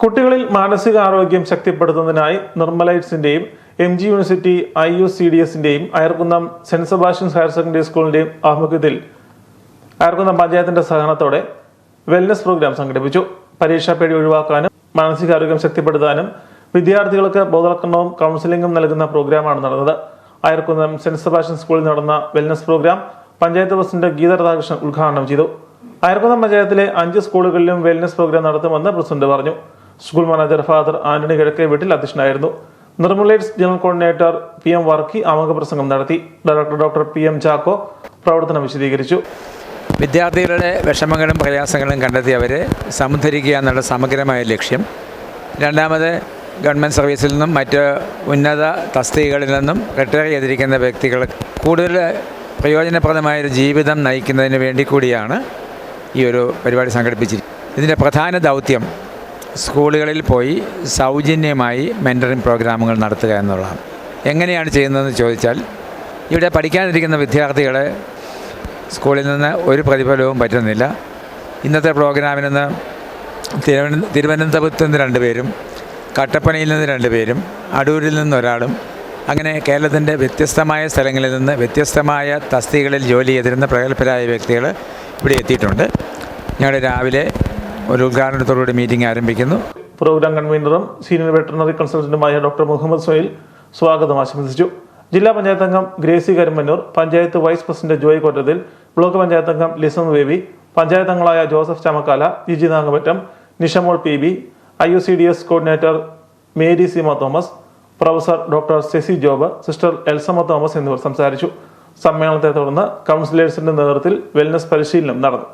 കുട്ടികളിൽ മാനസികാരോഗ്യം ശക്തിപ്പെടുത്തുന്നതിനായി നിർമ്മലൈറ്റ്സിന്റെയും M G university I U C D എസിന്റെയും Ayarkunnam saint Sebastian's higher secondary സ്കൂളിന്റെയും ആഭിമുഖ്യത്തിൽ അയർക്കുന്നം പഞ്ചായത്തിന്റെ സഹകരണത്തോടെ വെൽനസ് പ്രോഗ്രാം സംഘടിപ്പിച്ചു. പരീക്ഷാ പേടി ഒഴിവാക്കാനും മാനസികാരോഗ്യം ശക്തിപ്പെടുത്താനും വിദ്യാർത്ഥികൾക്ക് ബോധവൽക്കരണവും കൗൺസിലിംഗും നൽകുന്ന പ്രോഗ്രാമാണ് നടന്നത്. അയർക്കുന്നം സെന്റ് സെബാസ്റ്റ്യൻ സ്കൂളിൽ നടന്ന wellness programme panchayat president Geetha Radhakrishnan ഉദ്ഘാടനം ചെയ്തു. അയർക്കുന്നം പഞ്ചായത്തിലെ അഞ്ച് സ്കൂളുകളിലും വെൽനസ് പ്രോഗ്രാം നടത്തുമെന്ന് പ്രസിഡന്റ് പറഞ്ഞു. School manager father Antony Kizhakke Veettil അധ്യക്ഷനായിരുന്നു. നിർമ്മലൈറ്റ്സ് general coordinator P M Varkey ആമുഖ പ്രസംഗം നടത്തി. Director doctor P M Chacko പ്രവർത്തനം വിശദീകരിച്ചു. വിദ്യാർത്ഥികളുടെ വിഷമങ്ങളും പ്രയാസങ്ങളും കണ്ടെത്തി അവരെ സമുദ്ധരിക്കുക എന്നുള്ള സമഗ്രമായ ലക്ഷ്യം. രണ്ടാമത് ഗവൺമെന്റ് സർവീസിൽ നിന്നും മറ്റ് ഉന്നത തസ്തികകളിൽ നിന്നും റിട്ടയർ ചെയ്തിരിക്കുന്ന വ്യക്തികൾ കൂടുതൽ പ്രയോജനപ്രദമായ ഒരു ജീവിതം നയിക്കുന്നതിന് വേണ്ടി കൂടിയാണ് ഈ ഒരു പരിപാടി സംഘടിപ്പിച്ചിരിക്കുന്നത്. ഇതിന്റെ പ്രധാന ദൗത്യം സ്കൂളുകളിൽ പോയി സൗജന്യമായി മെന്ററിങ് പ്രോഗ്രാമുകൾ നടത്തുക എന്നുള്ളതാണ്. എങ്ങനെയാണ് ചെയ്യുന്നതെന്ന് ചോദിച്ചാൽ ഇവിടെ പഠിക്കാനിരിക്കുന്ന വിദ്യാർത്ഥികളെ സ്കൂളിൽ നിന്ന് ഒരു പ്രതിഫലവും പറ്റുന്നില്ല. ഇന്നത്തെ പ്രോഗ്രാമിൽ നിന്ന് തിരുവന തിരുവനന്തപുരത്ത് നിന്ന് രണ്ടുപേരും കട്ടപ്പനയിൽ നിന്ന് രണ്ടുപേരും അടൂരിൽ നിന്ന് ഒരാളും അങ്ങനെ കേരളത്തിന്റെ വ്യത്യസ്തമായ സ്ഥലങ്ങളിൽ നിന്ന് വ്യത്യസ്തമായ തസ്തികകളിൽ ജോലി ചെയ്തിരുന്ന പ്രഗത്ഭരായ വ്യക്തികൾ ഇവിടെ എത്തിയിട്ടുണ്ട്. ഞങ്ങളുടെ രാവിലെ ഒരു ഉദ്ഘാടനത്തോടുകൂടി മീറ്റിംഗ് ആരംഭിക്കുന്നു. പ്രോഗ്രാം കൺവീനറും സീനിയർ വെറ്ററിനറി കൺസൾട്ടന്റുമായ ഡോക്ടർ മുഹമ്മദ് സൊയിൽ സ്വാഗതം ആശംസിച്ചു. ജില്ലാ പഞ്ചായത്ത് അംഗം Gracy Karumannoor panchayat vice president Joy Kottathil block panchayat അംഗം ലിസം ബേബി പഞ്ചായത്ത് അംഗങ്ങളായ Joseph Chamakkala Jiji Nagamattam Nishamol P B I U C D S coordinator Mary Seema Thomas professor doctor Cessy Job sister Elsamma Thomas എന്നിവർ സംസാരിച്ചു. സമ്മേളനത്തെ തുടർന്ന് കൗൺസിലേഴ്സിന്റെ നേതൃത്വത്തിൽ wellness പരിശീലനം നടന്നു.